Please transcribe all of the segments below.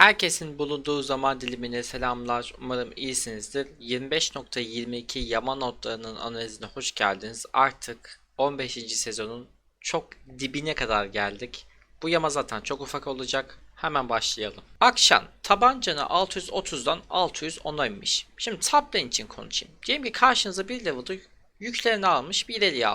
Herkesin bulunduğu zaman dilimine selamlar. Umarım iyisinizdir. 25.22 Yama notlarının analizine hoş geldiniz. Artık 15. sezonun çok dibine kadar geldik. Bu yama zaten çok ufak olacak. Hemen başlayalım. Akşam tabancanı 630'dan 610'a inmiş. Şimdi top lane için konuşayım. Diyelim ki karşınıza bir level'da yüklerini almış bir ileri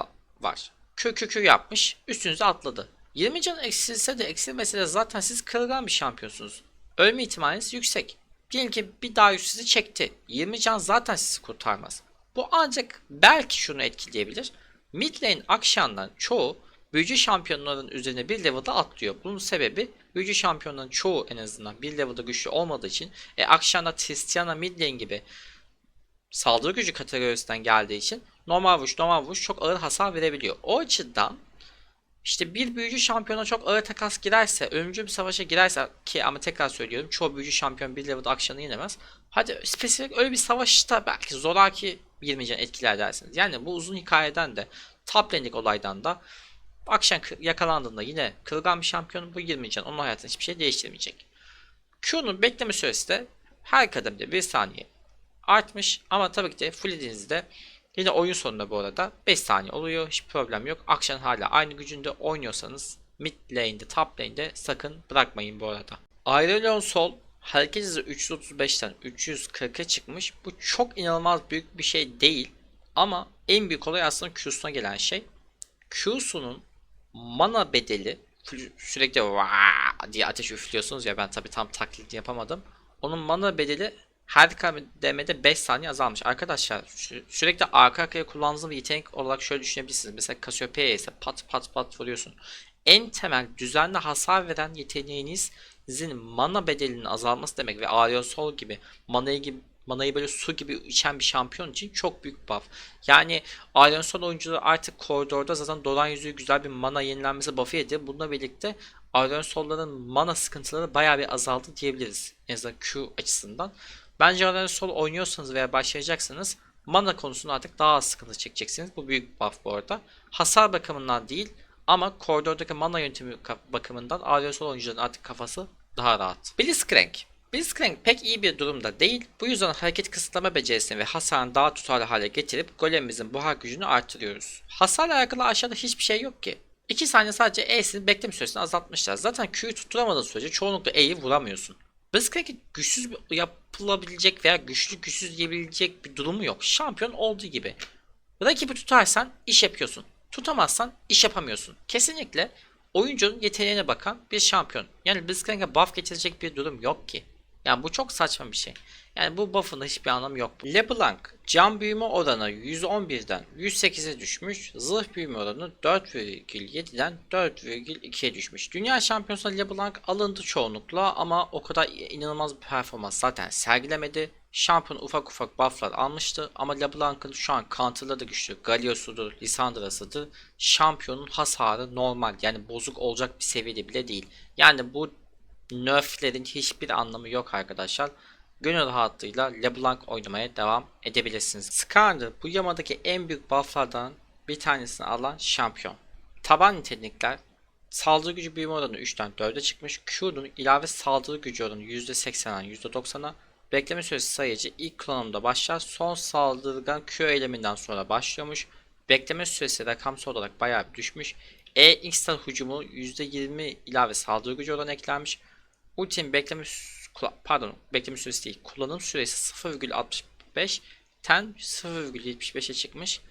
var. Kökükü yapmış üstünüze atladı. 20 can eksilse de eksilmese de zaten siz kırılgan bir şampiyonsunuz. Ölme ihtimaliniz yüksek. Diyelim ki bir daha sizi çekti. 20 can zaten sizi kurtarmaz. Bu ancak belki şunu etkileyebilir. Mid lane akşamdan çoğu büyücü şampiyonların üzerine bir level'da atlıyor. Bunun sebebi büyücü şampiyonların çoğu en azından bir level'da güçlü olmadığı için e, akşamda Tristiana mid lane gibi saldırı gücü kategorisinden geldiği için normal vuruş normal vuruş çok ağır hasar verebiliyor. O açıdan işte bir büyücü şampiyona çok ağır takas girerse, ölümcül bir savaşa girerse ki ama tekrar söylüyorum çoğu büyücü şampiyon bir level'da akşamı yenemez. Hadi spesifik öyle bir savaşta belki zoraki 20 can etkiler dersiniz. Yani bu uzun hikayeden de top olaydan da akşam yakalandığında yine kırılgan bir şampiyon bu 20 can onun hayatını hiçbir şey değiştirmeyecek. Q'nun bekleme süresi de her kademde 1 saniye artmış ama tabii ki de full Yine oyun sonunda bu arada 5 saniye oluyor. Hiç problem yok. Akşam hala aynı gücünde oynuyorsanız mid lane'de top lane'de sakın bırakmayın bu arada. Aurelion Sol hareket hızı 335'ten 340'a çıkmış. Bu çok inanılmaz büyük bir şey değil. Ama en büyük olay aslında Q'suna gelen şey. Q'sunun mana bedeli sürekli diye ateş üflüyorsunuz ya ben tabi tam taklit yapamadım. Onun mana bedeli her kademede 5 saniye azalmış. Arkadaşlar sü sürekli arka arkaya kullandığınız bir yetenek olarak şöyle düşünebilirsiniz. Mesela Cassiopeia ise pat pat pat vuruyorsun. En temel düzenli hasar veren yeteneğinizin mana bedelinin azalması demek ve Arion Sol gibi manayı gibi manayı böyle su gibi içen bir şampiyon için çok büyük buff. Yani Arion Sol oyuncuları artık koridorda zaten dolan yüzüğü güzel bir mana yenilenmesi buff'ı yedi. Bununla birlikte Arion Sol'ların mana sıkıntıları bayağı bir azaldı diyebiliriz. En azından Q açısından. Bence Aurelion Sol oynuyorsanız veya başlayacaksınız mana konusunda artık daha az sıkıntı çekeceksiniz. Bu büyük buff bu arada. Hasar bakımından değil ama koridordaki mana yöntemi bakımından Aurelion Sol oyuncuların artık kafası daha rahat. Blitzcrank. Blitzcrank pek iyi bir durumda değil. Bu yüzden hareket kısıtlama becerisini ve hasarını daha tutarlı hale getirip golemimizin buhar gücünü artırıyoruz. Hasarla alakalı aşağıda hiçbir şey yok ki. 2 saniye sadece E'sinin bekleme süresini azaltmışlar. Zaten Q'yu tutturamadığın sürece çoğunlukla E'yi vuramıyorsun. Blitzcrank'in güçsüz yapılabilecek veya güçlü güçsüz diyebilecek bir durumu yok. Şampiyon olduğu gibi. Rakibi tutarsan iş yapıyorsun. Tutamazsan iş yapamıyorsun. Kesinlikle oyuncunun yeteneğine bakan bir şampiyon. Yani Blitzcrank'e buff getirecek bir durum yok ki. Yani bu çok saçma bir şey. Yani bu buff'ın hiçbir anlamı yok. LeBlanc can büyüme oranı 111'den 108'e düşmüş. Zırh büyüme oranı 4,7'den 4,2'ye düşmüş. Dünya şampiyonası LeBlanc alındı çoğunlukla ama o kadar inanılmaz bir performans zaten sergilemedi. Şampiyon ufak ufak bufflar almıştı ama LeBlanc'ın şu an counter'ları da güçlü. Galiosu'dur, Lissandra'sıdır. Şampiyonun hasarı normal yani bozuk olacak bir seviyede bile değil. Yani bu nerflerin hiçbir anlamı yok arkadaşlar. Gönül rahatlığıyla LeBlanc oynamaya devam edebilirsiniz. Skarner bu yamadaki en büyük bufflardan bir tanesini alan şampiyon. Taban nitelikler saldırı gücü büyüme oranı 3'ten 4'e çıkmış. Q'nun ilave saldırı gücü oranı %80'den %90'a. Bekleme süresi sayıcı ilk kullanımda başlar. Son saldırgan Q eyleminden sonra başlıyormuş. Bekleme süresi rakamsal olarak bayağı düşmüş. E X-Star hücumu %20 ilave saldırı gücü oranı eklenmiş. Ultinin bekleme pardon bekleme süresi değil. Kullanım süresi 0,65 ten 0,75'e çıkmış.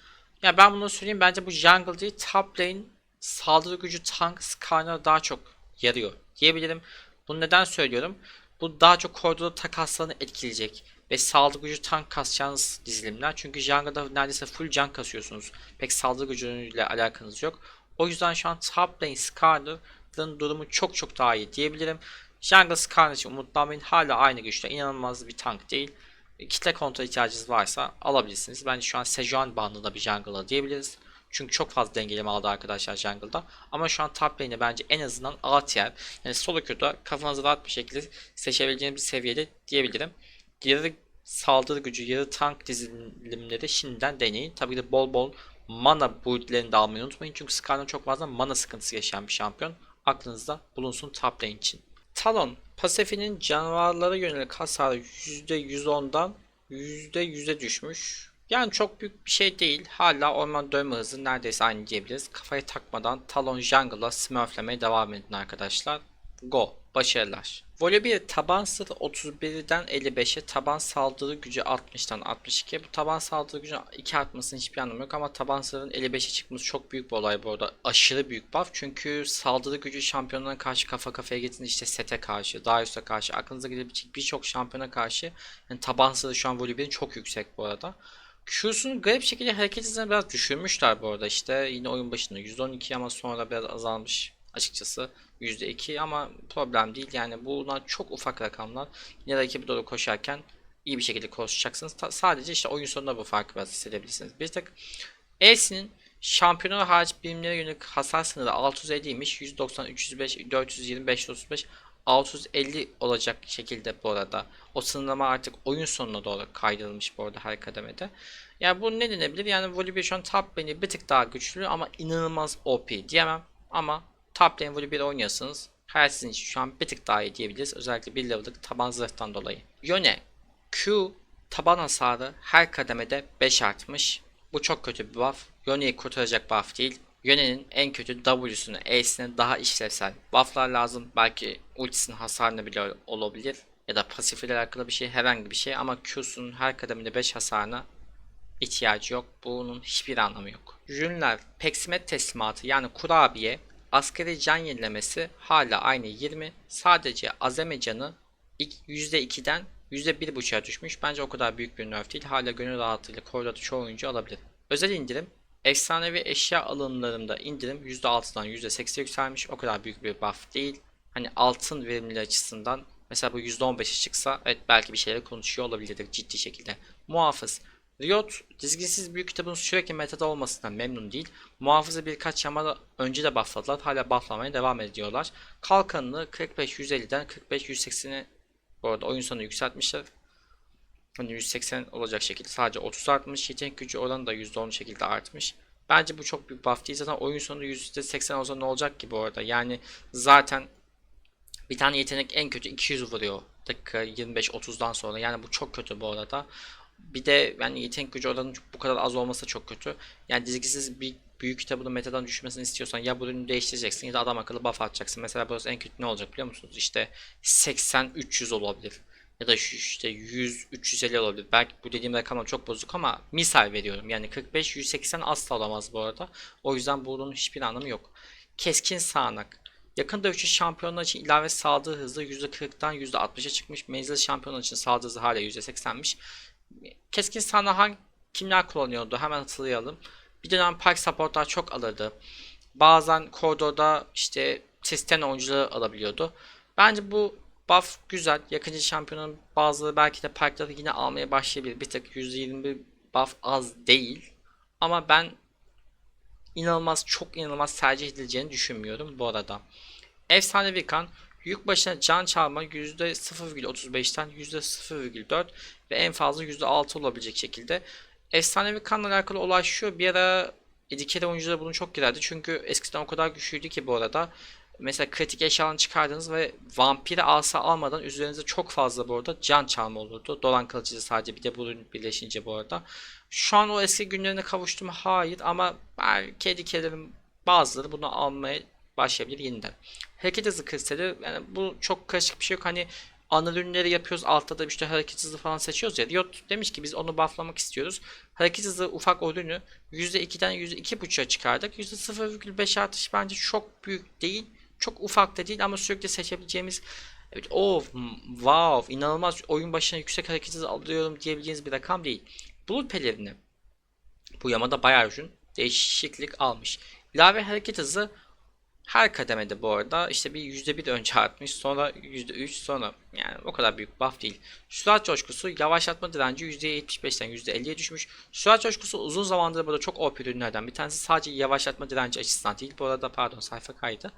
Ya ben bunu söyleyeyim bence bu jungle değil top lane saldırı gücü tank Skarner'a daha çok yarıyor diyebilirim. Bunu neden söylüyorum? Bu daha çok koridorda takaslarını etkileyecek ve saldırı gücü tank kasacağınız dizilimler. Çünkü jungle'da neredeyse full can kasıyorsunuz. Pek saldırı gücüyle alakanız yok. O yüzden şu an top lane Skarner'ın durumu çok çok daha iyi diyebilirim. Jungle için umutlanmayın. Hala aynı güçte. inanılmaz bir tank değil. Kitle kontrol ihtiyacınız varsa alabilirsiniz. Bence şu an Sejuani bandında bir jungle'a diyebiliriz. Çünkü çok fazla dengeleme aldı arkadaşlar jungle'da. Ama şu an top lane'de bence en azından A tier. Yani solo queue'da kafanızı rahat bir şekilde seçebileceğiniz bir seviyede diyebilirim. Yarı saldırı gücü, yarı tank dizilimleri şimdiden deneyin. Tabii ki de bol bol mana build'lerini de almayı unutmayın. Çünkü Skarner çok fazla mana sıkıntısı yaşayan bir şampiyon. Aklınızda bulunsun top lane için. Talon pasifinin canavarlara yönelik hasarı %110'dan %100'e düşmüş. Yani çok büyük bir şey değil. Hala orman dönme hızı neredeyse aynı diyebiliriz. Kafayı takmadan Talon Jungle'la smurflemeye devam edin arkadaşlar. Go. Başarılar. Voley 1 taban sırrı 31'den 55'e taban saldırı gücü 60'tan 62'ye. Bu taban saldırı gücü 2 artmasının hiçbir anlamı yok ama taban sırrının 55'e çıkması çok büyük bir olay bu arada. Aşırı büyük buff çünkü saldırı gücü şampiyonlara karşı kafa kafaya getirin işte sete karşı, Darius'a karşı, aklınıza gelebilecek birçok şampiyona karşı yani taban sırrı şu an 1'in çok yüksek bu arada. Q'sunu garip şekilde hareket hızını biraz düşürmüşler bu arada işte yine oyun başında 112 ama sonra biraz azalmış açıkçası %2 ama problem değil yani bunlar çok ufak rakamlar yine rakibi doğru koşarken iyi bir şekilde koşacaksınız Ta- sadece işte oyun sonunda bu farkı biraz hissedebilirsiniz bir tek E'sinin şampiyonu hariç birimlere yönelik hasar sınırı 650'ymiş 190 305 420 535 650 olacak şekilde bu arada o sınırlama artık oyun sonuna doğru kaydırılmış bu arada her kademede. Yani bu ne denebilir? Yani Voli 1 şu an top lane'i bir tık daha güçlü ama inanılmaz OP diyemem. Ama top lane 1 oynuyorsanız her sizin için şu an bir tık daha iyi diyebiliriz. Özellikle bir level'lık taban zırhtan dolayı. Yone Q taban hasarı her kademede 5 artmış. Bu çok kötü bir buff. Yone'yi kurtaracak buff değil. Yone'nin en kötü W'sunu, E'sine daha işlevsel bufflar lazım. Belki ultisinin hasarını bile olabilir. Ya da pasif ile alakalı bir şey, herhangi bir şey. Ama Q'sunun her kademede 5 hasarına ihtiyacı yok. Bunun hiçbir anlamı yok. Jünler peksimet teslimatı yani kurabiye askeri can yenilemesi hala aynı 20. Sadece azeme canı ilk %2'den %1.5'a düşmüş. Bence o kadar büyük bir nerf değil. Hala gönül rahatlığıyla koridorda çoğu oyuncu alabilir. Özel indirim efsanevi eşya alımlarında indirim %6'dan %8'e yükselmiş. O kadar büyük bir buff değil. Hani altın verimliliği açısından mesela bu %15'e çıksa evet belki bir şeyler konuşuyor olabilirdik ciddi şekilde. Muhafız Riot dizginsiz büyük kitabın sürekli metada olmasından memnun değil. Muhafızı birkaç yamada önce de buffladılar. Hala bufflamaya devam ediyorlar. Kalkanını 45-150'den 45-180'e bu arada oyun sonu yükseltmişler. Hani 180 olacak şekilde sadece 30 artmış. Yetenek gücü oranı da %10 şekilde artmış. Bence bu çok büyük buff değil. Zaten oyun sonu %80 olsa ne olacak ki bu arada? Yani zaten bir tane yetenek en kötü 200 vuruyor. Dakika 25-30'dan sonra. Yani bu çok kötü bu arada. Bir de yani yetenek gücü oranının bu kadar az olması çok kötü. Yani dizgisiz bir büyük kitabının metadan düşmesini istiyorsan ya bu ürünü değiştireceksin ya da adam akıllı buff atacaksın. Mesela burası en kötü ne olacak biliyor musunuz? İşte 80-300 olabilir. Ya da işte 100-350 olabilir. Belki bu dediğim rakamlar çok bozuk ama misal veriyorum. Yani 45-180 asla olamaz bu arada. O yüzden bunun hiçbir anlamı yok. Keskin sağanak. Yakın dövüşçü şampiyonlar için ilave saldırı hızı %40'dan %60'a çıkmış. Menzil şampiyonlar için saldırı hızı hala %80'miş. Keskin sağanak hangi kimler kullanıyordu? Hemen hatırlayalım. Bir dönem Park supportlar çok alırdı. Bazen koridorda işte Tristen oyuncuları alabiliyordu. Bence bu buff güzel. Yakıncı şampiyonun bazıları belki de parkları yine almaya başlayabilir. Bir tık %21 buff az değil. Ama ben inanılmaz çok inanılmaz tercih edileceğini düşünmüyorum bu arada. Efsanevi kan yük başına can çalma %0,35'ten %0,4 ve en fazla %6 olabilecek şekilde. Efsanevi kanla alakalı olay şu bir ara Edikere oyuncuları bunu çok girerdi çünkü eskiden o kadar güçlüydü ki bu arada mesela kritik eşyalarını çıkardınız ve vampiri asa almadan üzerinize çok fazla bu arada can çalma olurdu. Dolan kılıcı sadece bir de bu birleşince bu arada. Şu an o eski günlerine kavuştum hayır ama belki edikelerin bazıları bunu almaya başlayabilir yeniden. Hareket hızı kristali yani bu çok karışık bir şey yok. Hani ana ürünleri yapıyoruz. Altta da işte hareket hızı falan seçiyoruz ya. Riot demiş ki biz onu bufflamak istiyoruz. Hareket hızı ufak ürünü %2'den %2.5'a çıkardık. %0,5 artış bence çok büyük değil. Çok ufak da değil ama sürekli seçebileceğimiz Evet, oh, wow, inanılmaz oyun başına yüksek hareket hızı alıyorum diyebileceğiniz bir rakam değil. Bulut pelerini bu yamada bayağı uzun değişiklik almış. İlave hareket hızı her kademede bu arada işte bir %1 önce artmış sonra %3 sonra yani o kadar büyük buff değil. Sürat coşkusu yavaşlatma direnci %75'ten %50'ye düşmüş. Sürat coşkusu uzun zamandır burada çok OP ürünlerden bir tanesi sadece yavaşlatma direnci açısından değil. Bu arada pardon sayfa kaydı.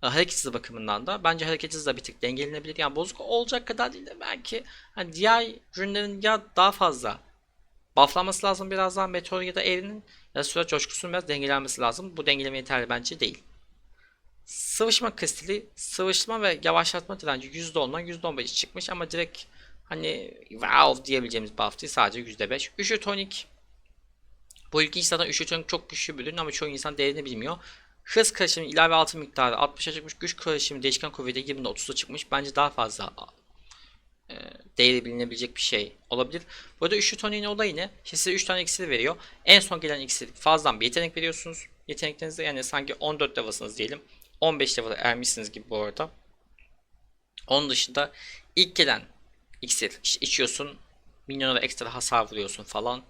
Hareket hızı bakımından da bence hareket hızı da bir tık dengelenebilir. Yani bozuk olacak kadar değil de belki hani diğer ürünlerin ya daha fazla bufflanması lazım birazdan Meteor ya da Air'in ya da sürat coşkusunun biraz dengelenmesi lazım. Bu dengeleme yeterli bence değil. Sıvışma kristali, sıvışma ve yavaşlatma direnci %10'dan %15 çıkmış ama direkt hani wow diyebileceğimiz buff değil sadece %5. Üşü tonik. Bu ilginç zaten üşü tonik çok güçlü bir ürün ama çoğu insan değerini bilmiyor. Hız karışımı ilave altın miktarı 60'a çıkmış. Güç karışımı değişken kuvveti 20'de 30'a çıkmış. Bence daha fazla e, değeri bilinebilecek bir şey olabilir. Burada üçlü toniğin olayı ne? Size 3 tane iksir veriyor. En son gelen iksir fazladan bir yetenek veriyorsunuz. Yeteneklerinizde yani sanki 14 level'sınız diyelim. 15 level'a ermişsiniz gibi bu arada. Onun dışında ilk gelen iksir işte içiyorsun. Minyonlara ekstra hasar vuruyorsun falan.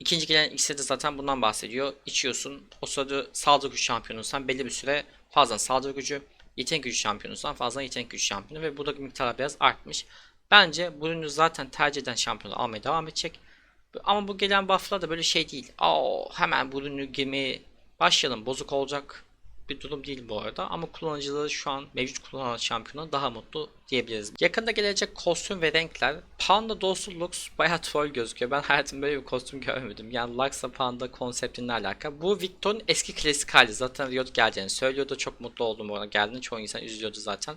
İkinci gelen iksir de zaten bundan bahsediyor. İçiyorsun. O sırada saldırı gücü şampiyonunsan belli bir süre fazla saldırı gücü, yetenek gücü şampiyonunsan fazla yetenek gücü şampiyonu ve buradaki miktarlar biraz artmış. Bence bu ürünü zaten tercih eden şampiyonu almaya devam edecek. Ama bu gelen bufflar da böyle şey değil. Aa, hemen bu ürünü girmeye başlayalım. Bozuk olacak bir durum değil bu arada. Ama kullanıcıları şu an mevcut kullanan şampiyona daha mutlu diyebiliriz. Yakında gelecek kostüm ve renkler. Panda Dostu Lux bayağı troll gözüküyor. Ben hayatımda böyle bir kostüm görmedim. Yani Lux'a Panda konseptinle alakalı. Bu Victor'un eski klasik hali. Zaten Riot geleceğini söylüyordu. Çok mutlu oldum ona geldiğinde. Çoğu insan üzülüyordu zaten.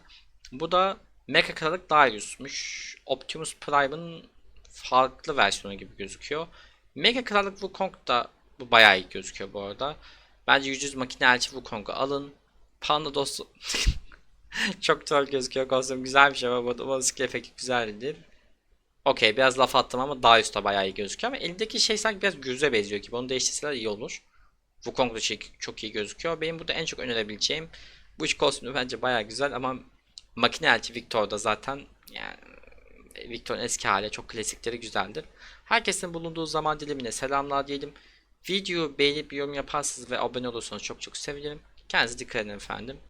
Bu da Mecha Kralık Darius'muş. Optimus Prime'ın farklı versiyonu gibi gözüküyor. Mega Krallık Wukong da bu bayağı iyi gözüküyor bu arada. Bence 100 makine elçi Wukong'u alın. Panda dostu çok troll gözüküyor kostüm güzel bir şey ama bu skill efekti güzeldir. Okey biraz laf attım ama Darius da bayağı iyi gözüküyor ama elindeki şey sanki biraz güze benziyor gibi onu değiştirseler iyi olur. Wukong da şey, çok iyi gözüküyor. Benim burada en çok önerebileceğim bu üç kostümü bence bayağı güzel ama makine elçi Victor da zaten yani Victor'un eski hali çok klasikleri güzeldir. Herkesin bulunduğu zaman dilimine selamlar diyelim. Videoyu beğenip yorum yaparsanız ve abone olursanız çok çok sevinirim. Kendinize dikkat edin efendim.